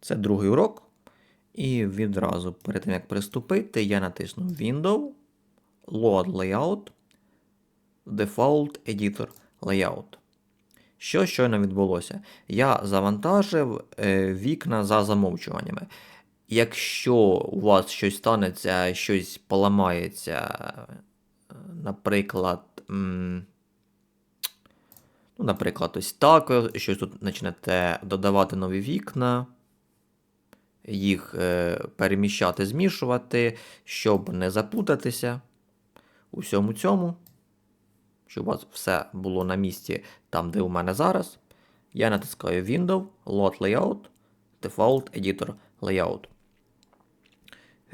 Це другий урок. І відразу перед тим, як приступити, я натисну Window, Load Layout, Default Editor Layout. Що щойно відбулося? Я завантажив е, вікна за замовчуваннями. Якщо у вас щось станеться, щось поламається, наприклад, ну, наприклад, ось так, щось тут почнете додавати нові вікна, їх е, переміщати, змішувати, щоб не запутатися у всьому цьому, щоб у вас все було на місці там, де у мене зараз. Я натискаю Window, Load Layout, Default Editor Layout.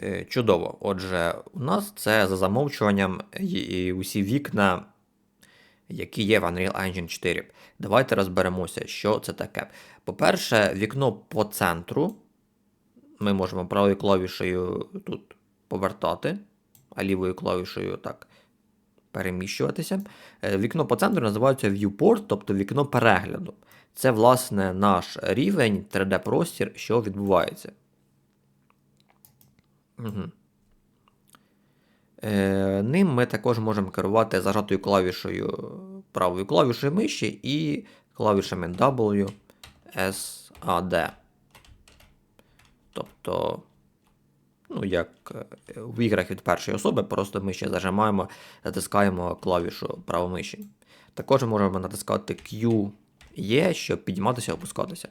Е, Чудово. Отже, у нас це за замовчуванням і- і усі вікна, які є в Unreal Engine 4. Давайте розберемося, що це таке. По-перше, вікно по центру. Ми можемо правою клавішею тут повертати, а лівою клавішею так переміщуватися. Е, Вікно по центру називається viewport, тобто вікно перегляду. Це, власне, наш рівень 3D-простір, що відбувається. Угу. Е, ним ми також можемо керувати зажатою клавішою правою клавішою миші і клавішами W, S, A, D. Тобто, ну, як е, в іграх від першої особи, просто ми ще зажимаємо, натискаємо клавішу правомиші. Також можемо натискати Q, E, щоб підніматися опускатися.